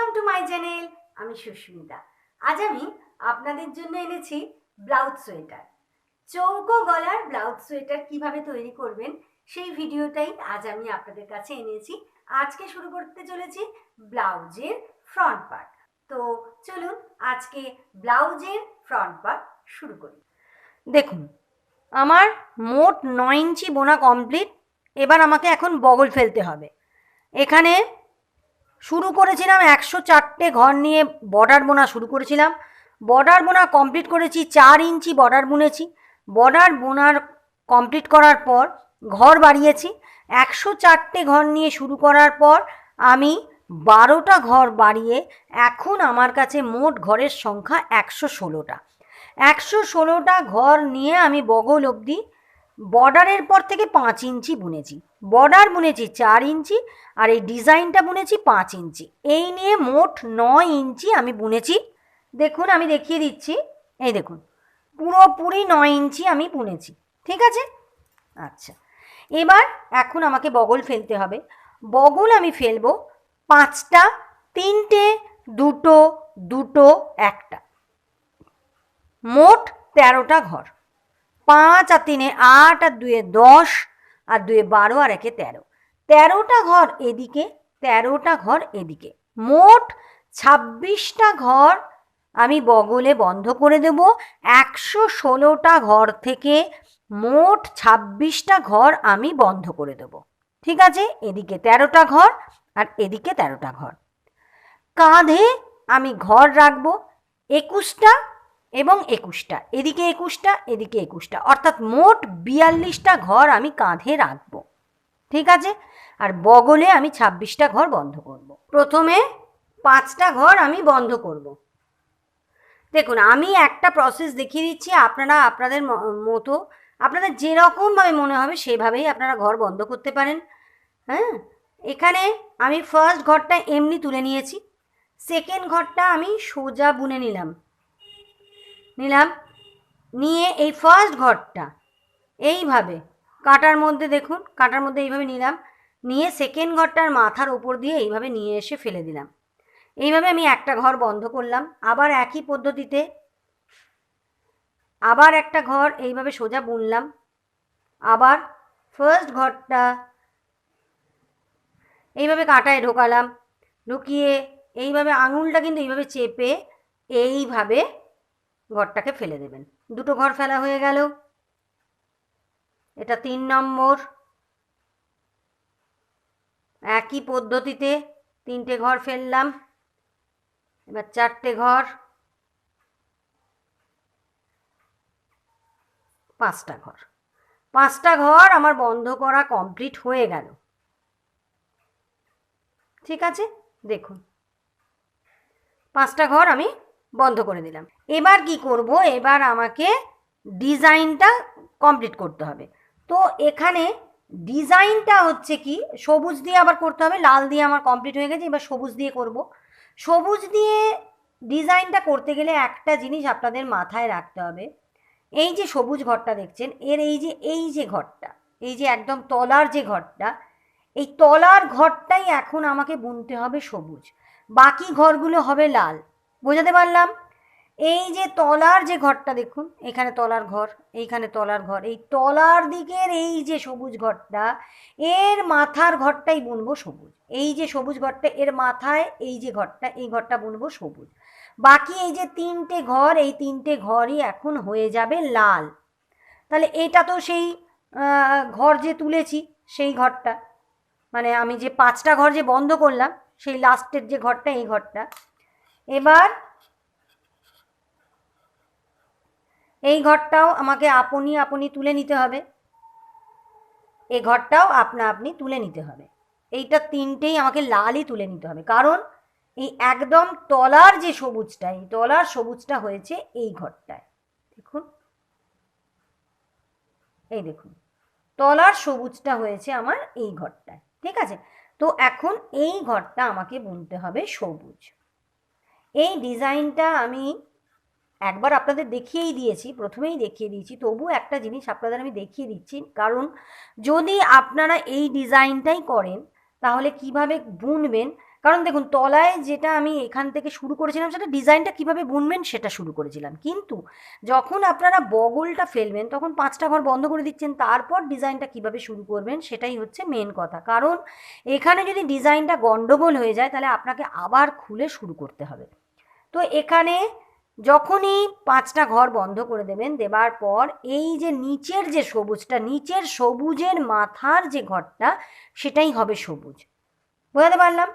Welcome to my channel আমি সুস্মিতা। আজ আমি আপনাদের জন্য এনেছি ব্লাউজ সোয়েটার। চৌকো গলার ব্লাউজ সোয়েটার কীভাবে তৈরি করবেন সেই ভিডিওটাই আজ আমি আপনাদের কাছে এনেছি। আজকে শুরু করতে চলেছি ব্লাউজের ফ্রন্ট পার্ট তো চলুন আজকে ব্লাউজের ফ্রন্ট পার্ট শুরু করি। দেখুন, আমার মোট নয় ইঞ্চি বোনা কমপ্লিট এবার আমাকে এখন বগল ফেলতে হবে। এখানে শুরু করেছিলাম একশো চারটে ঘর নিয়ে বর্ডার বোনা শুরু করেছিলাম। বর্ডার বোনা কমপ্লিট করেছি, চার ইঞ্চি বর্ডার বুনেছি। বর্ডার বোনার কমপ্লিট করার পর ঘর বাড়িয়েছি। একশো চারটে ঘর নিয়ে শুরু করার পর আমি বারোটা ঘর বাড়িয়ে এখন আমার কাছে মোট ঘরের সংখ্যা একশো ষোলোটা। একশো ষোলোটা ঘর নিয়ে আমি বগল অবধি বর্ডারের পর থেকে পাঁচ ইঞ্চি বুনেছি। বর্ডার বুনেছি চার ইঞ্চি আর এই ডিজাইনটা বুনেছি পাঁচ ইঞ্চি। এই নিয়ে মোট নয় ইঞ্চি আমি বুনেছি। দেখুন, আমি দেখিয়ে দিচ্ছি। এই দেখুন, পুরোপুরি নয় ইঞ্চি আমি বুনেছি। ঠিক আছে? আচ্ছা এবার এখন আমাকে বগল ফেলতে হবে। বগল আমি ফেলব পাঁচটা, তিনটে, দুটো দুটো, একটা। মোট তেরোটা ঘর। পাঁচ আর তিনে আট আর দুয়ে দশ আর দুয়ে বারো আর একে তেরো। তেরোটা ঘর এদিকে, তেরোটা ঘর এদিকে। মোট ছাব্বিশটা ঘর আমি বগলে বন্ধ করে দেব। একশো ষোলোটা ঘর থেকে মোট ছাব্বিশটা ঘর আমি বন্ধ করে দেব। ঠিক আছে? এদিকে তেরোটা ঘর আর এদিকে তেরোটা ঘর। কাঁধে আমি ঘর রাখব। একুশটা এবং একুশটা। এদিকে একুশটা এদিকে একুশটা। অর্থাৎ মোট বিয়াল্লিশটা ঘর আমি কাঁধে রাখব। ঠিক আছে? আর বগলে আমি ছাব্বিশটা ঘর বন্ধ করব। প্রথমে পাঁচটা ঘর আমি বন্ধ করব। দেখুন, আমি একটা প্রসেস দেখিয়ে দিচ্ছি, আপনারা আপনাদের মতো, আপনাদের যেরকমভাবে মনে হবে সেভাবেই আপনারা ঘর বন্ধ করতে পারেন। হ্যাঁ? এখানে আমি ফার্স্ট ঘরটা এমনি তুলে নিয়েছি। সেকেন্ড ঘরটা আমি সোজা বুনে নিলাম। নিলাম। নিয়ে এই ফার্স্ট ঘরটা, এইভাবে কাটার মধ্যে দেখুন, কাটার মধ্যে এইভাবে নিলাম। নিয়ে সেকেন্ড ঘরটার মাথার ওপর দিয়ে এইভাবে নিয়ে এসে ফেলে দিলাম। এইভাবে আমি একটা ঘর বন্ধ করলাম। আবার একই পদ্ধতিতে আবার একটা ঘর এইভাবে সোজা বুনলাম। আবার ফার্স্ট ঘরটা এইভাবে কাঁটায় ঢোকালাম। ঢুকিয়ে এইভাবে আঙুলটা কিন্তু এইভাবে চেপে এইভাবে ঘরটাকে ফেলে দেবেন। দুটো ঘর ফেলা হয়ে গেল। এটা তিন নম্বর। একই পদ্ধতিতে তিনটে ঘর ফেললাম। এবার চারটে ঘর। পাঁচটা ঘর। পাঁচটা ঘর আমার বন্ধ করা কমপ্লিট হয়ে গেল। ঠিক আছে? দেখুন। পাঁচটা ঘর আমি বন্ধ করে দিলাম। এবার কি করব? এবার আমাকে ডিজাইনটা কমপ্লিট করতে হবে। তো এখানে ডিজাইনটা হচ্ছে কি? সবুজ দিয়ে আবার করতে হবে, লাল দিয়ে আমার কমপ্লিট হয়ে গেছে, এবার সবুজ দিয়ে করব। সবুজ দিয়ে ডিজাইনটা করতে গেলে একটা জিনিস আপনাদের মাথায় রাখতে হবে। এই যে সবুজ ঘরটা দেখছেন, এর এই যে এই যে ঘরটা, এই যে একদম তলার যে ঘরটা, এই তলার ঘরটাই এখন আমাকে বুনতে হবে সবুজ। বাকি ঘরগুলো হবে লাল। বোঝাতে পারলাম? এই যে তলার যে ঘরটা দেখুন, এখানে তলার ঘর, এইখানে তলার ঘর, এই তলার দিকের এই যে সবুজ ঘরটা, এর মাথার ঘরটাই বুনবো সবুজ। এই যে সবুজ ঘরটা, এর মাথায় এই যে ঘরটা, এই ঘরটা বুনবো সবুজ। বাকি এই যে তিনটে ঘর, এই তিনটে ঘরই এখন হয়ে যাবে লাল। তাহলে এটা তো সেই ঘর যে তুলেছি, সেই ঘরটা। মানে আমি যে পাঁচটা ঘর যে বন্ধ করলাম, সেই লাস্টের যে ঘরটা, এই ঘরটা। এবার এই ঘরটাও আমাকে আপনি আপনি তুলে নিতে হবে। এই ঘরটাও আপনা, আপনি তুলে নিতে হবে। এইটা তিনটেই আমাকে লালই তুলে নিতে হবে। কারণ এই একদম তলার যে সবুজটা, এই তলার সবুজটা হয়েছে এই ঘরটায়। দেখুন। এই দেখুন। তলার সবুজটা হয়েছে আমার এই ঘরটায়। ঠিক আছে? তো এখন এই ঘরটা আমাকে বুনতে হবে সবুজ। এই ডিজাইনটা আমি একবার আপনাদের দেখিয়েই দিয়েছি, প্রথমেই দেখিয়ে দিয়েছি। তবু একটা জিনিস আপনাদের আমি দেখিয়ে দিচ্ছি, কারণ যদি আপনারা এই ডিজাইনটাই করেন, তাহলে কীভাবে বুনবেন? কারণ দেখুন, তলায় যেটা আমি এখান থেকে শুরু করেছিলাম, সেটা ডিজাইনটা কীভাবে বুনবেন সেটা শুরু করেছিলাম। কিন্তু যখন আপনারা বগলটা ফেলবেন, তখন পাঁচটা ঘর বন্ধ করে দিচ্ছেন, তারপর ডিজাইনটা কীভাবে শুরু করবেন, সেটাই হচ্ছে মেন কথা। কারণ এখানে যদি ডিজাইনটা গণ্ডগোল হয়ে যায়, তাহলে আপনাকে আবার খুলে শুরু করতে হবে। তো এখানে যখনই পাঁচটা ঘর বন্ধ করে দেবেন, দেবার পর এই যে নিচের যে সবুজটা, নিচের সবুজের মাথার যে ঘরটা, সেটাই হবে সবুজ। বোঝাতে পারলাম?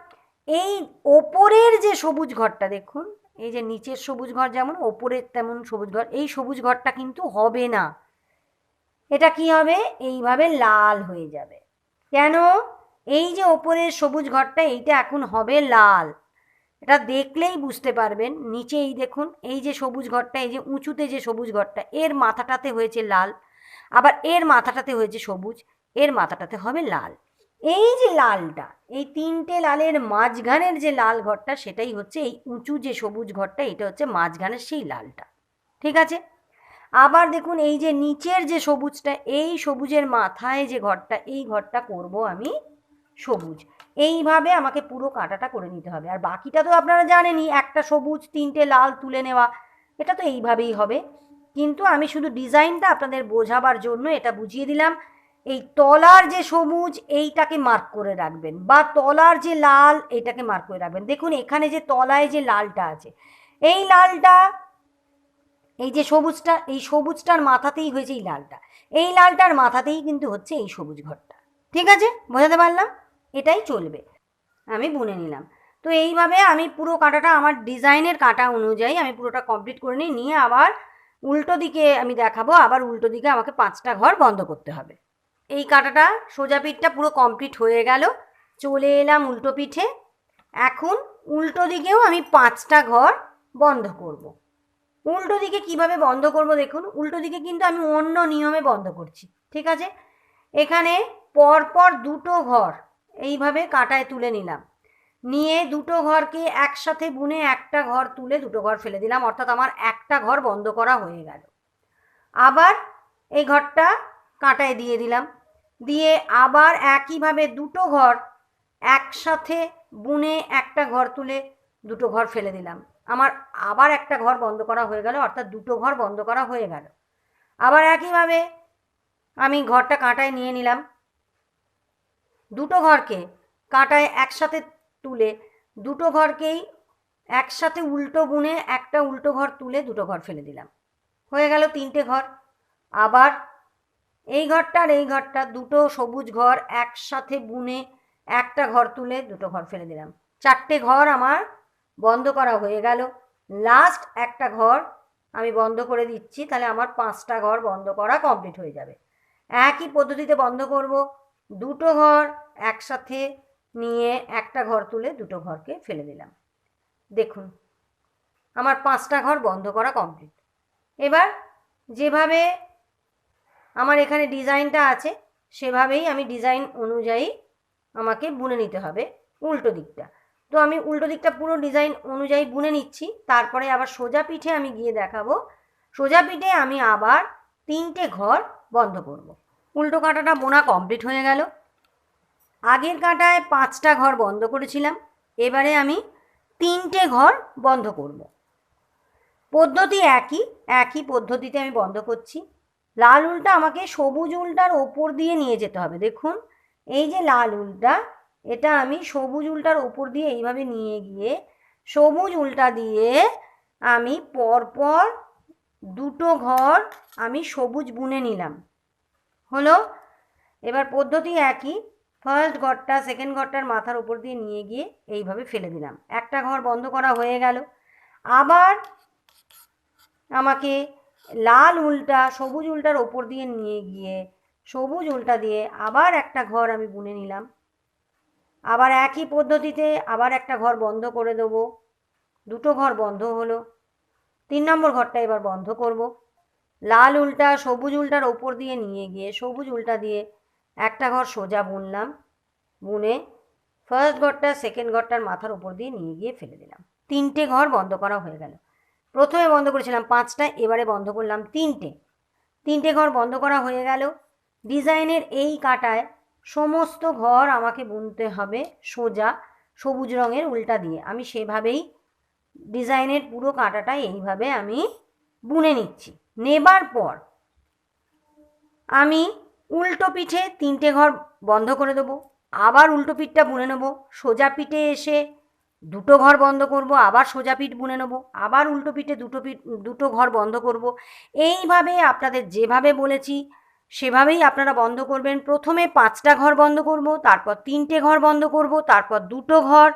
এই ওপরের যে সবুজ ঘরটা দেখুন, এই যে নিচের সবুজ ঘর যেমন, ওপরের তেমন সবুজ ঘর, এই সবুজ ঘরটা কিন্তু হবে না। এটা কি হবে? এইভাবে লাল হয়ে যাবে। কেন? এই যে ওপরের সবুজ ঘরটা, এইটা এখন হবে লাল। এটা দেখলেই বুঝতে পারবেন। নিচে এই দেখুন, এই যে সবুজ ঘরটা, এই যে উঁচুতে যে সবুজ ঘরটা, এর মাথাটাতে হয়েছে লাল। আবার এর মাথাটাতে হয়েছে সবুজ, এর মাথাটাতে হবে লাল। এই যে লালটা, এই তিনটে লালের মাঝখানের যে লাল ঘরটা, সেটাই হচ্ছে এই উঁচু যে সবুজ ঘরটা, এটা হচ্ছে মাঝখানের সেই লালটা। ঠিক আছে? আবার দেখুন, এই যে নিচের যে সবুজটা, এই সবুজের মাথায় যে ঘরটা, এই ঘরটা করব আমি সবুজ। এইভাবে আমাকে পুরো কাঁটাটা করে নিতে হবে। আর বাকিটা তো আপনারা জানেনই, একটা সবুজ, তিনটে লাল তুলে নেওয়া, এটা তো এইভাবেই হবে। কিন্তু আমি শুধু ডিজাইনটা আপনাদের বোঝাবার জন্য এটা বুঝিয়ে দিলাম। এই তলার যে সবুজ, এইটাকে মার্ক করে রাখবেন বা তলার যে লাল এইটাকে মার্ক করে রাখবেন। দেখুন, এখানে যে তলায় যে লালটা আছে, এই লালটা, এই যে সবুজটা, এই সবুজটার মাথাতেই হয়েছে এই লালটা। এই লালটার মাথাতেই কিন্তু হচ্ছে এই সবুজ ঘরটা। ঠিক আছে? বোঝাতে পারলাম? এটাই চলবে। আমি বুনে নিলাম। তো এইভাবে আমি পুরো কাঁটাটা আমার ডিজাইনের কাঁটা অনুযায়ী আমি পুরোটা কমপ্লিট করে নিই। নিয়ে আবার উল্টো দিকে আমি দেখাবো। আবার উল্টো দিকে আমাকে পাঁচটা ঘর বন্ধ করতে হবে। এই কাঁটাটা সোজা পিঠটা পুরো কমপ্লিট হয়ে গেল। চলে এলাম উল্টো পিঠে। এখন উল্টো দিকেও আমি পাঁচটা ঘর বন্ধ করব। উল্টো দিকে কীভাবে বন্ধ করব দেখুন। উল্টো দিকে কিন্তু আমি অন্য নিয়মে বন্ধ করছি। ঠিক আছে? এখানে পরপর দুটো ঘর এইভাবে কাঁটায় তুলে নিলাম। নিয়ে দুটো ঘরকে একসাথে বুনে একটা ঘর তুলে দুটো ঘর ফেলে দিলাম, অর্থাৎ আমার একটা ঘর বন্ধ করা হয়ে গেল। আবার এই ঘরটা কাঁটায় দিয়ে দিলাম। দিয়ে আবার একইভাবে দুটো ঘর একসাথে বুনে একটা ঘর তুলে দুটো ঘর ফেলে দিলাম। আমার আবার একটা ঘর বন্ধ করা হয়ে গেল, অর্থাৎ দুটো ঘর বন্ধ করা হয়ে গেল। আবার একইভাবে আমি ঘরটা কাঁটায় নিয়ে নিলাম। দুটো ঘরকে কাঁটায় একসাথে তুলে, দুটো ঘরকেই একসাথে উল্টো বুনে একটা উল্টো ঘর তুলে দুটো ঘর ফেলে দিলাম। হয়ে গেল তিনটে ঘর। আবার এই ঘরটা আর এই ঘরটা দুটো সবুজ ঘর একসাথে বুনে একটা ঘর তুলে দুটো ঘর ফেলে দিলাম। চারটে ঘর আমার বন্ধ করা হয়ে গেল। লাস্ট একটা ঘর আমি বন্ধ করে দিচ্ছি, তাহলে আমার পাঁচটা ঘর বন্ধ করা কমপ্লিট হয়ে যাবে। একই পদ্ধতিতে বন্ধ করব দুটো ঘর একসাথে নিয়ে একটা ঘর তুলে দুটো ঘরকে ফেলে দিলাম। দেখুন, আমার পাঁচটা ঘর বন্ধ করা কমপ্লিট এবার যেভাবে আমার এখানে ডিজাইনটা আছে, সেভাবেই আমি ডিজাইন অনুযায়ী আমাকে বুনে নিতে হবে উল্টো দিকটা। তো আমি উল্টো দিকটা পুরো ডিজাইন অনুযায়ী বুনে নিচ্ছি, তারপরে আবার সোজা পিঠে আমি গিয়ে দেখাবো। সোজা পিঠে আমি আবার তিনটে ঘর বন্ধ করব। উল্টো কাঁটাটা বোনা কমপ্লিট হয়ে গেল। আগের কাঁটায় পাঁচটা ঘর বন্ধ করেছিলাম। এবারে আমি তিনটে ঘর বন্ধ করব। পদ্ধতি একই একই পদ্ধতিতে আমি বন্ধ করছি। লাল উলটা আমাকে সবুজ উলটার ওপর দিয়ে নিয়ে যেতে হবে। দেখুন, এই যে লাল উলটা, এটা আমি সবুজ উলটার ওপর দিয়ে এইভাবে নিয়ে গিয়ে সবুজ উলটা দিয়ে আমি পরপর দুটো ঘর আমি সবুজ বুনে নিলাম। হলো? এবার পদ্ধতি একই। ফার্স্ট ঘরটা সেকেন্ড ঘরটার মাথার উপর দিয়ে নিয়ে গিয়ে এইভাবে ফেলে দিলাম। একটা ঘর বন্ধ করা হয়ে গেল। আবার আমাকে লাল উলটা, সবুজ উলটার ওপর দিয়ে নিয়ে গিয়ে সবুজ উলটা দিয়ে আবার একটা ঘর আমি বুনে নিলাম। আবার একই পদ্ধতিতে আবার একটা ঘর বন্ধ করে দেবো। দুটো ঘর বন্ধ হলো। তিন নম্বর ঘরটা এবার বন্ধ করব। লাল উল্টা, সবুজ উলটার ওপর দিয়ে নিয়ে গিয়ে, সবুজ উল্টা দিয়ে একটা ঘর সোজা বুনলাম, বুনে ফার্স্ট ঘরটা সেকেন্ড ঘরটার মাথার উপর দিয়ে নিয়ে গিয়ে ফেলে দিলাম। তিনটে ঘর বন্ধ করা হয়ে গেল। প্রথমে বন্ধ করেছিলাম পাঁচটা, এবারে বন্ধ করলাম তিনটে। তিনটে ঘর বন্ধ করা হয়ে গেল। ডিজাইনের এই কাটায় সমস্ত ঘর আমাকে বুনতে হবে সোজা, সবুজ রঙের উল্টা দিয়ে। আমি সেভাবেই ডিজাইনের পুরো কাঁটাটা এইভাবে আমি বুনে নিচ্ছি। নেবার পর আমি উল্টো পিঠে তিনটে ঘর বন্ধ করে দেবো, আবার উল্টো পিঠটা বুনে নেব, সোজা পিঠে এসে দুটো ঘর বন্ধ করব, আবার সোজা পিঠ বুনে নেব, আবার উল্টো পিঠে দুটো পিঠ, দুটো ঘর বন্ধ করব। এইভাবে আপনাদের যেভাবে বলেছি, সেভাবেই আপনারা বন্ধ করবেন। প্রথমে পাঁচটা ঘর বন্ধ করব, তারপর তিনটে ঘর বন্ধ করব, তারপর দুটো ঘর,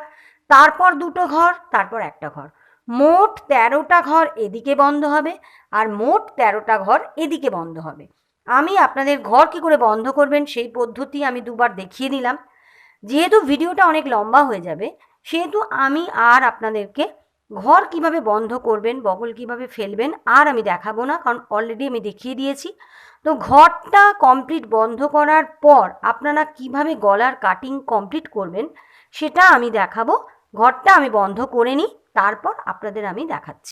তারপর দুটো ঘর, তারপর একটা ঘর। মোট তেরোটা ঘর এদিকে বন্ধ হবে আর মোট তেরোটা ঘর এদিকে বন্ধ হবে। আমি আপনাদের ঘর কি করে বন্ধ করবেন সেই পদ্ধতি আমি দুবার দেখিয়ে দিলাম। যেহেতু ভিডিওটা অনেক লম্বা হয়ে যাবে, সেহেতু আমি আর আপনাদেরকে ঘর কীভাবে বন্ধ করবেন, বগল কীভাবে ফেলবেন আর আমি দেখাবো না, কারণ অলরেডি আমি দেখিয়ে দিয়েছি। তো ঘরটা কমপ্লিট বন্ধ করার পর আপনারা কীভাবে গলার কাটিং কমপ্লিট করবেন, সেটা আমি দেখাবো। ঘরটা আমি বন্ধ করে নিই তারপর আপনাদের আমি দেখাচ্ছি।